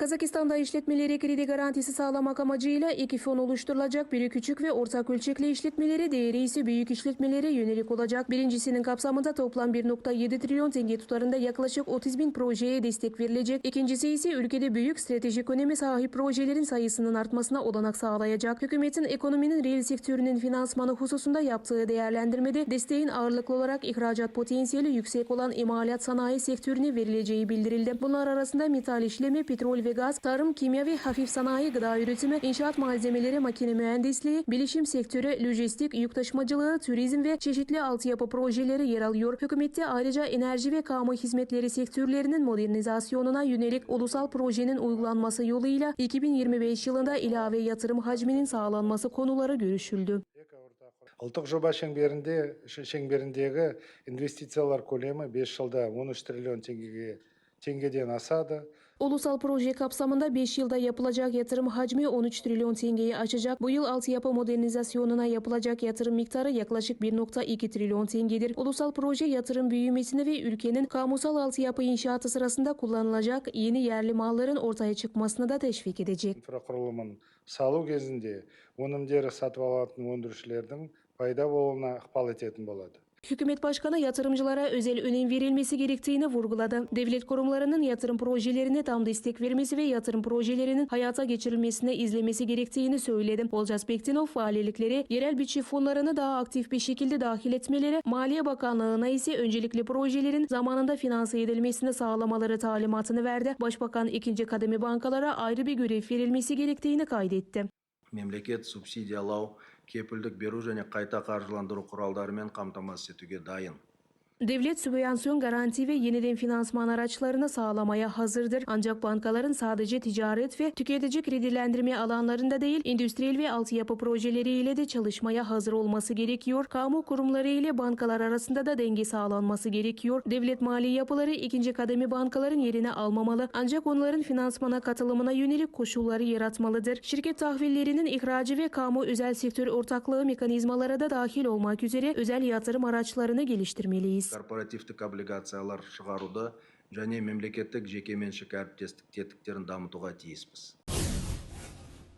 Kazakistan'da işletmelere kredi garantisi sağlamak amacıyla iki fon oluşturulacak. Biri küçük ve ortak ölçekli işletmelere, diğeri ise büyük işletmelere yönelik olacak. Birincisinin kapsamında toplam 1.7 trilyon tenge tutarında yaklaşık 30 bin projeye destek verilecek. İkincisi ise ülkede büyük stratejik öneme sahip projelerin sayısının artmasına olanak sağlayacak. Hükümetin ekonominin reel sektörünün finansmanı hususunda yaptığı değerlendirmede desteğin ağırlıklı olarak ihracat potansiyeli yüksek olan imalat sanayi sektörüne verileceği bildirildi. Bunlar arasında metal işleme, petrol ve gaz, tarım, kimya ve hafif sanayi, gıda üretimi, inşaat malzemeleri, makine mühendisliği, bilişim sektörü, lojistik, yük taşımacılığı, turizm ve çeşitli altyapı projeleri yer alıyor. Hükümette ayrıca enerji ve kamu hizmetleri sektörlerinin modernizasyonuna yönelik ulusal projenin uygulanması yoluyla 2025 yılında ilave yatırım hacminin sağlanması konuları görüşüldü. ұлттық жоба шеңберінде ш- шеңберіндегі инвестициялар көлемі 5 жылда 13 триллион теңгеге теңгеден асады Ulusal proje kapsamında 5 yılda yapılacak yatırım hacmi 13 trilyon tengeyi aşacak. Bu yıl altyapı modernizasyonuna yapılacak yatırım miktarı yaklaşık 1.2 trilyon tengedir. Ulusal proje yatırım büyümesini ve ülkenin kamusal altyapı inşaatı sırasında kullanılacak yeni yerli malların ortaya çıkmasını da teşvik edecek. инфрақұрылымын салу кезінде өнімдері сатып алатын өндірушілердің пайда болуына ықпал ететін болады Hükümet Başkanı yatırımcılara özel önem verilmesi gerektiğini vurguladı. Devlet kurumlarının yatırım projelerine tam destek vermesi ve yatırım projelerinin hayata geçirilmesine izlemesi gerektiğini söyledi. Olcay Bektinov valilikleri yerel bütçe fonlarını daha aktif bir şekilde dahil etmeleri, Maliye Bakanlığı'na ise öncelikli projelerin zamanında finanse edilmesini sağlamaları talimatını verdi. Başbakan ikinci kademe bankalara ayrı bir görev verilmesi gerektiğini kaydetti. Мемлекет субсидиялау кепілдік беру және қайта қаржыландыру құралдарымен қамтамасыз етуге дайын. Devlet sübvansiyon garanti ve yeniden finansman araçlarını sağlamaya hazırdır. Ancak bankaların sadece ticaret ve tüketici kredilendirme alanlarında değil, endüstriyel ve altyapı projeleriyle de çalışmaya hazır olması gerekiyor. Kamu kurumları ile bankalar arasında da denge sağlanması gerekiyor. Devlet mali yapıları ikinci kademe bankaların yerine almamalı. Ancak onların finansmana katılımına yönelik koşulları yaratmalıdır. Şirket tahvillerinin ihracı ve kamu özel sektör ortaklığı mekanizmaları da dahil olmak üzere özel yatırım araçlarını geliştirmeliyiz. Корпоративтік облигациялар шығаруды және мемлекеттік жекеменшік әріптестік тетіктерін дамытуға тиіспіз.